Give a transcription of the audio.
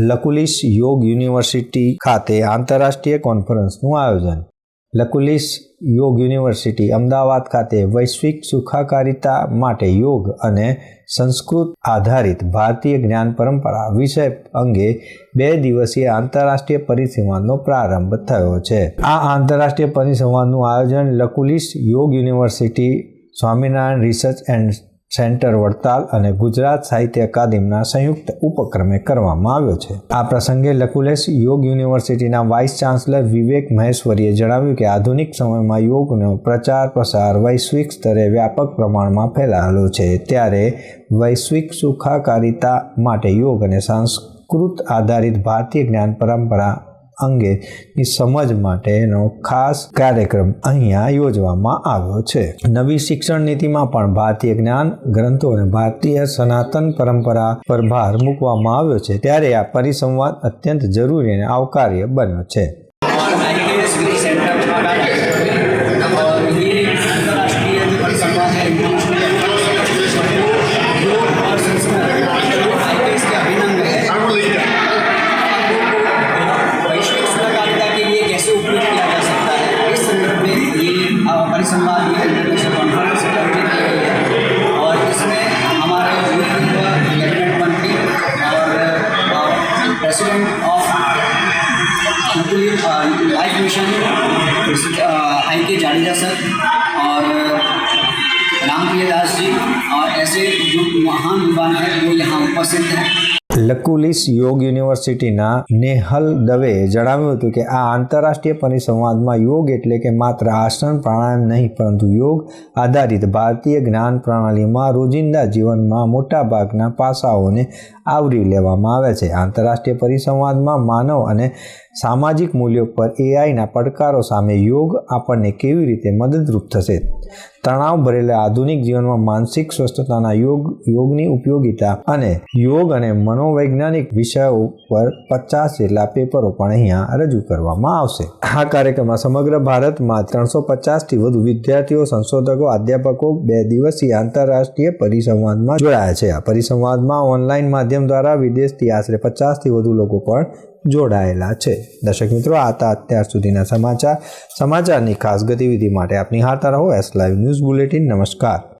લકુલિસ Yoga university ખાતે આંતરરાષ્ટ્રીય કોન્ફરન્સનું આયોજન. લકુલિસ યોગ યુનિવર્સિટી અમદાવાદ ખાતે વૈશ્વિક સુખાકારિતા માટે યોગ અને સંસ્કૃત આધારિત ભારતીય જ્ઞાન પરંપરા વિષય અંગે બે દિવસીય આંતરરાષ્ટ્રીય પરિસંવાદનો પ્રારંભ થયો છે. આ આંતરરાષ્ટ્રીય પરિસંવાદનું આયોજન Lakulish Yoga university Swaminarayan research and centre Vadtal અને ગુજરાત સાહિત્ય અકાદમીના સંયુક્ત ઉપક્રમે કરવામાં આવ્યો છે. આ પ્રસંગે લકુલેશ યોગ યુનિવર્સિટીના વાઇસ ચાન્સલર વિવેક મહેશ્વરીએ જણાવ્યું કે આધુનિક સમયમાં યોગનો પ્રચાર પ્રસાર વૈશ્વિક સ્તરે વ્યાપક પ્રમાણમાં ફેલાયેલો છે. ત્યારે વૈશ્વિક સુખાકારિતા માટે યોગ અને સંસ્કૃત આધારિત ભારતીય જ્ઞાન પરંપરા અંગેની સમજ માટેનો ખાસ કાર્યક્રમ અહીંયા યોજવામાં આવ્યો છે. નવી શિક્ષણ નીતિમાં પણ ભારતીય જ્ઞાન ગ્રંથો અને ભારતીય સનાતન પરંપરા પર ભાર મૂકવામાં આવ્યો છે. ત્યારે આ પરિસંવાદ અત્યંત જરૂરી અને આવકાર્ય બન્યો છે. President of life mission I K Jadeja sir और रामप्रिय दास जी और ऐसे जो महान विद्वान हैं, वो यहाँ उपस्थित हैं। લકુલિસ યોગ યુનિવર્સિટીના નેહલ દવે જણાવ્યું હતું કે આ આંતરરાષ્ટ્રીય પરિસંવાદમાં યોગ એટલે કે માત્ર આસન, પ્રાણાયામ નહીં, પરંતુ યોગ આધારિત ભારતીય જ્ઞાન પ્રણાલીમાં રોજિંદા જીવનમાં મોટાભાગના પાસાઓને આવરી લેવામાં આવે છે. આંતરરાષ્ટ્રીય પરિસંવાદમાં માનવ અને સામાજિક મૂલ્યો પર એઆઈના પડકારો સામે યોગ આપણને કેવી રીતે મદદરૂપ થશે? તણાવ ભરેલા આધુનિક જીવનમાં માનસિક સ્વસ્થતાના યોગ, યોગની ઉપયોગિતા અને યોગ અને મનોવૈજ્ઞાનિક વિષયો ઉપર પચાસ જેટલા પેપરો પણ અહીંયા રજૂ કરવામાં આવશે. આ કાર્યક્રમમાં સમગ્ર ભારતમાં ત્રણસો પચાસથી વધુ વિદ્યાર્થીઓ, સંશોધકો, અધ્યાપકો બે દિવસીય આંતરરાષ્ટ્રીય પરિસંવાદમાં જોડાયા છે. આ પરિસંવાદમાં ઓનલાઈન માધ્યમ દ્વારા વિદેશથી આશરે પચાસથી વધુ લોકો પણ જોડાયેલા છે. દર્શક મિત્રો, આ હતા અત્યાર સુધીના સમાચાર. સમાચારની ખાસ ગતિવિધિ માટે આપની હારતા રહો એસ લાઈવ ન્યૂઝ બુલેટિન નમસ્કાર.